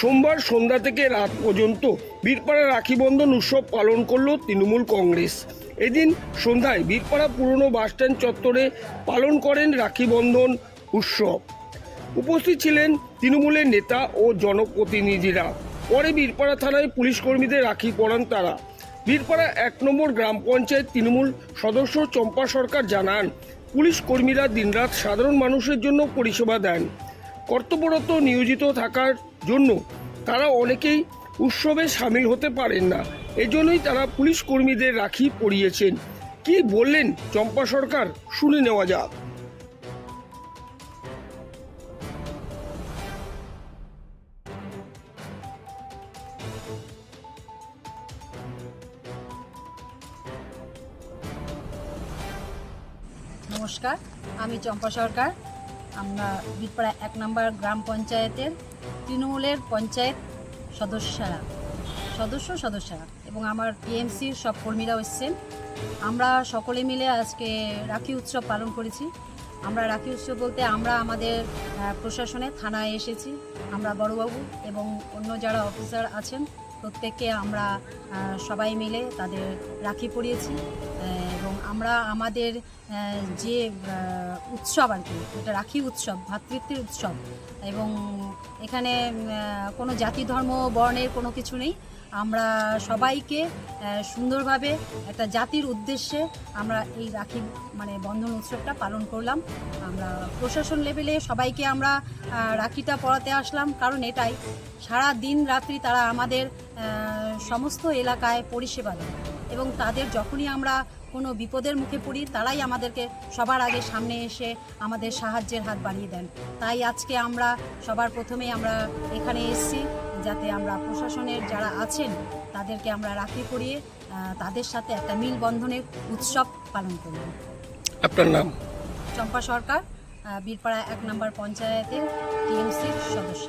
সোমবার সন্ধ্যা থেকে রাত পর্যন্ত বীরপাড়া রাখি বন্ধন উৎসব পালন করল তৃণমূল কংগ্রেস। এদিন সন্ধ্যায় বীরপাড়া পুরনো বাসস্ট্যান্ড চত্বরে পালন করেন রাখি বন্ধন উৎসব। উপস্থিত ছিলেন তৃণমূলের নেতা ও জনপ্রতিনিধিরা। পরে বীরপাড়া থানায় পুলিশ কর্মীদের রাখি পড়ান তারা। বীরপাড়া এক নম্বর গ্রাম পঞ্চায়েত তৃণমূল সদস্য চম্পা সরকার জানান, পুলিশ কর্মীরা দিনরাত সাধারণ মানুষের জন্য পরিষেবা দেন। কর্তব্যরত নিয়োজিত থাকার জন্য তারা অনেকেই উৎসবে সামিল হতে পারেন না। এজন্যই তারা পুলিশ কর্মীদের রাখি পরিয়েছেন। কি বললেন চম্পা সরকার? শুনে নেওয়া যাক। নমস্কার, আমি চম্পা সরকার। আমরা বীরপাড়া এক নম্বর গ্রাম পঞ্চায়েতের তৃণমূলের পঞ্চায়েত সদস্যরা, সদস্য সদস্যরা এবং আমার টিএমসির সব কর্মীরাও এসছেন। আমরা সকলে মিলে আজকে রাখি উৎসব পালন করেছি। আমরা রাখি উৎসব বলতে আমরা আমাদের প্রশাসনে থানায় এসেছি, আমরা বড়বাবু এবং অন্য যারা অফিসার আছেন, প্রত্যেককে আমরা সবাই মিলে তাদের রাখি পরিয়েছি। এবং আমরা আমাদের যে উৎসব আর কি, এটা রাখি উৎসব ভ্রাতৃত্বের উৎসব এবং এখানে কোনো জাতি, ধর্ম, বর্ণের কোনো কিছু নেই। আমরা সবাইকে সুন্দরভাবে একটা জাতির উদ্দেশ্যে আমরা এই রাখি মানে বন্ধন উৎসবটা পালন করলাম। আমরা প্রশাসন লেভেলে সবাইকে আমরা রাখিটা পড়াতে আসলাম। কারণ এটাই, সারা দিন রাত্রি তারা আমাদের সমস্ত এলাকায় পরিষেবা দেয়। এবং তাদের যখনই আমরা কোনো বিপদের মুখে পড়ি তারাই আমাদেরকে সবার আগে সামনে এসে আমাদের সাহায্যের হাত বাড়িয়ে দেন। তাই আজকে আমরা সবার প্রথমেই আমরা এখানে এসেছি যাতে আমরা প্রশাসনের যারা আছেন তাদেরকে আমরা রাখি আহ, তাদের সাথে একটা মিল বন্ধনের উৎসব পালন করব। আপনার নাম? চম্পা সরকার বীরপাড়া এক নম্বর পঞ্চায়েতের টিএমসির সদস্য।